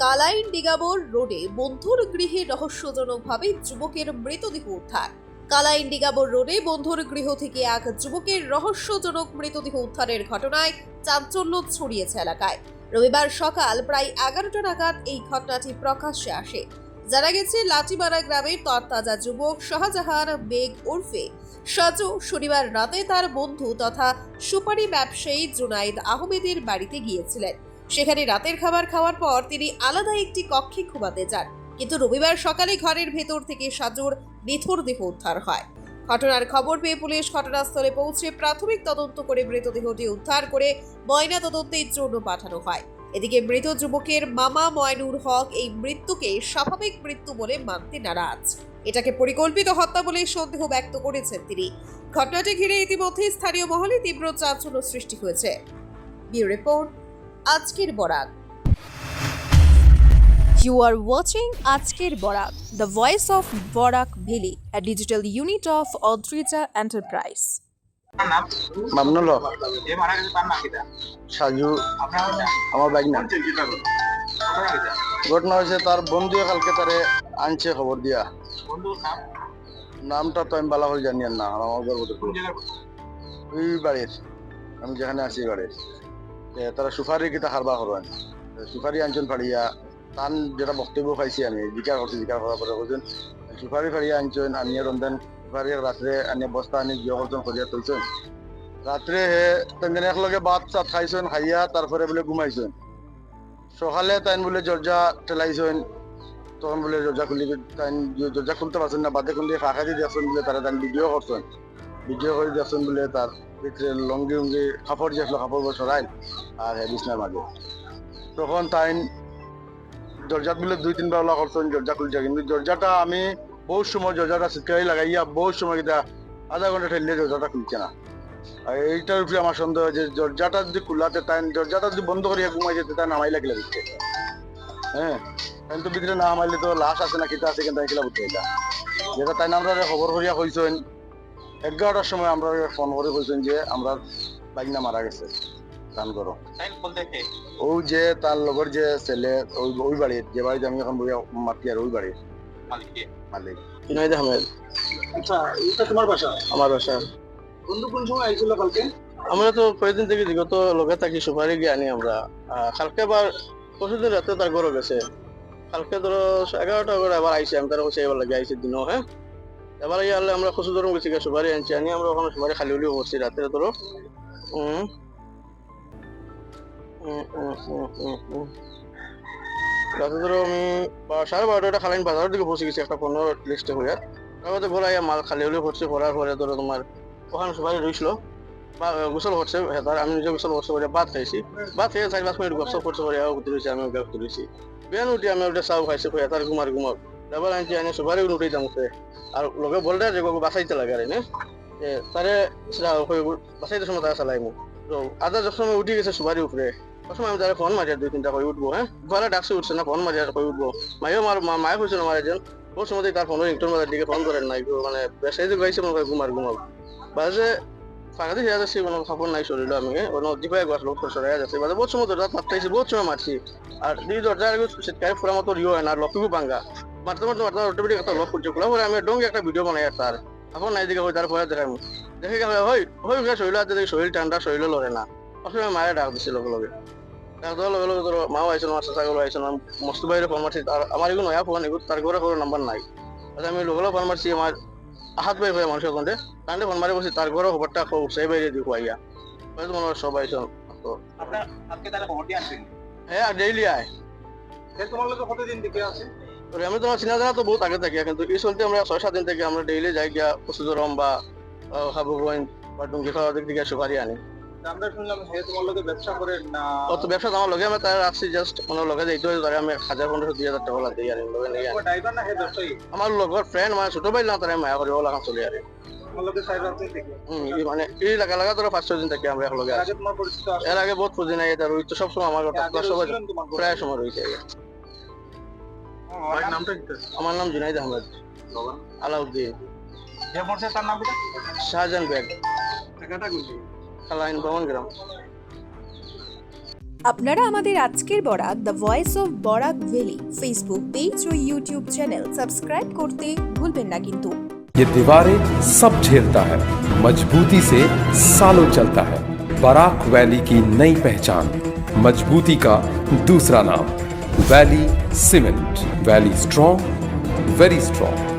কালাইন ডিগাবোর রোডে বন্ধুর গৃহে রহস্যজনকভাবে যুবকের মৃতদেহ উদ্ধার। কালাইন ডিগাবোর রোডে বন্ধুর গৃহ থেকে এক যুবকের রহস্যজনক মৃতদেহ উদ্ধারের ঘটনায় চাঞ্চল্য ছড়িয়েছে এলাকায়। রবিবার সকাল প্রায় এগারোটা নাগাদ এই ঘটনাটি প্রকাশ্যে আসে। জানা গেছে, লাঠিমারা গ্রামের তরতাজা যুবক শাহজাহান বেগ ওরফে সাজু শনিবার রাতে তার বন্ধু তথা সুপারি ব্যবসায়ী জুনাইদ আহমেদের বাড়িতে গিয়েছিলেন। সেখানে রাতের খাবার খাওয়ার পর তিনি আলাদা একটি কক্ষে ঘুমাতে যান। কিন্তু রবিবার সকালে ঘরের ভেতর থেকে সাজুর নিথর দেহ উদ্ধার হয়। ঘটনার খবর পেয়ে পুলিশ ঘটনাস্থলে পৌঁছে প্রাথমিক তদন্ত করে মৃতদেহটি উদ্ধার করে ময়না তদন্তের জন্য পাঠানো হয়। এদিকে মৃত যুবকের মামা ময়নুর হক এই মৃত্যুকে স্বাভাবিক মৃত্যু বলে মানতে নারাজ। এটাকে পরিকল্পিত হত্যা বলে সন্দেহ ব্যক্ত করেছেন তিনি। ঘটনাটি ঘিরে ইতিমধ্যে স্থানীয় মহলে তীব্র চাঞ্চল্য সৃষ্টি হয়েছে। রিপোর্ট আজকের বরাক You are watching আজকের Barak the voice of Barak digital unit of Odrija Enterprise আপনার নাম মামনুল। সাজু, আমার ঘটনা হয়েছে, তার বন্ধু কালকে তারে আনছে খবর দিয়া। নামটা তো আমি বালা করে জানি আর না আমার গর্ব বাড়ির, আমি যেখানে আছি বাড়ির। তারা সুপারি কিতা খারবা করেন সুপারি আনছেন ফাড়িয়া তান যেটা বক্তব্য পাইছি আমি জিকার করছি জিকার করার পরে বলছেন সুপারি ফাড়িয়া আনছেন আনিয়ে রন্ধন সুপারি রাত্রে আনিয়ে বস্তা আনি গৃহ করছেন করিয়া তুলছেন রাত্রে হে তেমনি একলগে ভাত চাত খাইছেন, খাইয়া তারপরে বলে ঘুমাইছেন। সকালে তাইন বলে দরজা ঠেলাইছেন, তখন বলে দরজা খুলি তাইন দরজা খুলতে পারছেন না, বাদে খুলি ফাঁকা দিয়ে দেখছেন বলে তারা তাই ভিডিও করছেন ভিডিও করে দেখছেন বলে তার ভিতরে লঙ্গি উঙ্গি কাপড় যে আসলো কাপড় সরাই আর হে বিছনার মাঝে। তখন তাইন দরজাত বলে দুই তিনবার ওলা করছেন দরজা খুলছে। কিন্তু দরজাটা আমি বহুত সময় দরজাটা সিটকারি লাগাইয়া বহুত সময় কিনা আধা ঘণ্টা ঠেললে দরজাটা খুলছে না। আর এইটার উপরে আমার সন্দেহ যে দরজাটা যদি খোলাতে তাই দরজাটা যদি বন্ধ করিয়া ঘুমাই যেতে তাই নামাই লাগিলে দিচ্ছে হ্যাঁ? তাই তো ভিতরে না নামাইলে তো লাশ আছে না, কিতা আছে, কিন্তু তাই কিলা বুঝতে এটা যেটা তাই আমরা খবর করিয়া কইছেন এগারোটার সময় আমরা ফোন করে কইছেন যে আমরা বাইক না মারা গেছে গান করো ও যে তার লগর যে ছেলে ওই ওই বাড়ির যে বাড়িতে আমি এখন বইয়া মাতি আর ওই বাড়ির। মালিক? কে মালিক। জুনাইদ আহমেদ। আচ্ছা এটা তোমার বাসা? আমার বাসা। বন্ধু কোন সময় আইছিল কালকে? আমরা তো কয়েকদিন থেকে বিগত লগে থাকি সুপারি গিয়ে আনি আমরা কালকে আবার পরশুদিন রাতে তার ঘরে গেছে। কালকে ধরো এগারোটা করে আবার আইসি আমি তার কাছে এবার লাগে আইসি দিনও হ্যাঁ? এবার ইয়ে আনলে আমরা কচু ধরুন গেছি সুপারি আনছি আনি আমরা ওখানে সুপারি খালি উলিও করছি রাতে ধরো। উম। রাতে ধরো আমি সাড়ে বারোটা খালাইন বাজারের দিকে পৌঁছে গেছি, একটা পনেরো লিস্টে হয়ে। তারপরে ঘোরা মাল খালি উলিও করছি করার পরে ধরো তোমার ওখানে সুপারি রইছিল গোসল করছে হেতার, আমি নিজে গোসল করছে করে ভাত খাইছি। ভাত খেয়ে চারি পাঁচ মিনিট গোসল করছে করে আমি উঠে রয়েছি বেন উঠি আমি ওটা চাও খাইছি, হেতার ঘুমার ঘুমার এবার আনছি আনি সবারই উঠে যাম উঠে আর লগে বলতে যে বাঁচাইতে লাগে আর এনে তারে হয়ে বাঁচাইতে সময় তারা চালাই মোক তো আধা যখন সময় উঠি গেছে সুপারি উপরে প্রথমে আমি তারা ফোন মারি দুই তিনটা করে উঠবো হ্যাঁ? ঘরে ডাকছে, উঠছে না, ফোন মারি আর করে উঠবো। মাইও মার, মা- মায়ে হয়েছে না মারে যেন। ওর সময় তার ফোনের রিংটোন মারার দিকে ফোন করেন নাই মানে বেসাই যে গাইছে মনে হয় ঘুমার, ঘুমাব। বাজে ফাঁকাতে হেয়া যাচ্ছি কোনো খবর নাই শরীর আমি ওনো দিপাই গাছ লোক সরাই যাচ্ছে। বাজে বহুত সময় দরজা মারতেছি বহুত সময় মারছি। আর দুই দরজা সেটকাই ফুরা মতো রিও হয় না লপিকু বাঙ্গা মারতে মারতে মারতে অটোমেটিক একটা লক করছে। খোলা পরে আমি ডঙ্গে একটা ভিডিও বানাই তার। এখন নাই দিকে হই তার পরে দেখাই দেখে গেলে হই হই গেছে শরীর হাতে দেখি শরীর ঠান্ডা শরীর লড়ে না। আসলে মায়ের ডাক দিছিল লগে লগে ডাক দেওয়ার লগে লগে তোর মাও আইসন আমার চাচা গুলো আইসন মস্তু বাইরে ফোন মারছি আর আমার এগুলো নয়া ফোন এগুলো তার ঘরে কোনো নাম্বার নাই। আচ্ছা আমি লগে ফোন মারছি আমার হাত বাই হয়ে মানুষের কোনটে তাহলে ফোন মারি বসি তার ঘরে খবরটা সেই বাইরে দিই খুয়াইয়া। হয় সবাই আইসন তো। আপনার আজকে তাহলে খবর দিয়ে আনছেন হ্যাঁ ডেইলি আয়। তোমার লোক কতদিন থেকে আছে? আমি তোমার চিনা জানা তো বহুত আগে থাকি কিন্তু এই চলতে আমরা ছয় সাত দিন থেকে আমরা ডেইলি যাই গিয়া কচুদরম বা হাবু বা ডুঙ্গি খাওয়া দিক থেকে সুপারি আনি। আমরা শুনলাম সে তোমার লোকে ব্যবসা করে না? অত ব্যবসা আমার লগে আমি তার আসছি জাস্ট লগে যাইতে হয় তারে আমি হাজার পনেরোশো দুই হাজার টাকা লাগে আর লগে নিয়ে ড্রাইভার না হে ব্যবসায়ী? আমার লগর ফ্রেন্ড মানে ছোট ভাই না তারা মায়া করে ওলা চলে আর তোমার লোকে সাইড আছে থেকে হম ই মানে এই লাগা লাগা ধরো পাঁচ ছয় দিন থেকে আমরা একলগে এর আছি আগে তোমার পরিচিত আগে বহুত খুঁজি নাই এটা রোহিত সবসময় আমার প্রায় সময় রয়েছে ভাইয়ের নামটা কি আমার নাম জুনাইদ আহমেদ আলাউদ্দিন যে মরছে তার নাম কিটা শাহজাহান ব্যাগ জায়গাটা কোনটি খালাইন ভ্রমণ গ্রাম আপনারা আমাদের আজকের Barak the voice of Barak valley Facebook page O YouTube channel subscribe করতে ভুলবেন না কিন্তু ये दीवारें सब झेलता है मजबूती से सालों चलता है बराक वैली की नई पहचान मजबूती का दूसरा नाम Valley Cement. Valley Strong, very strong.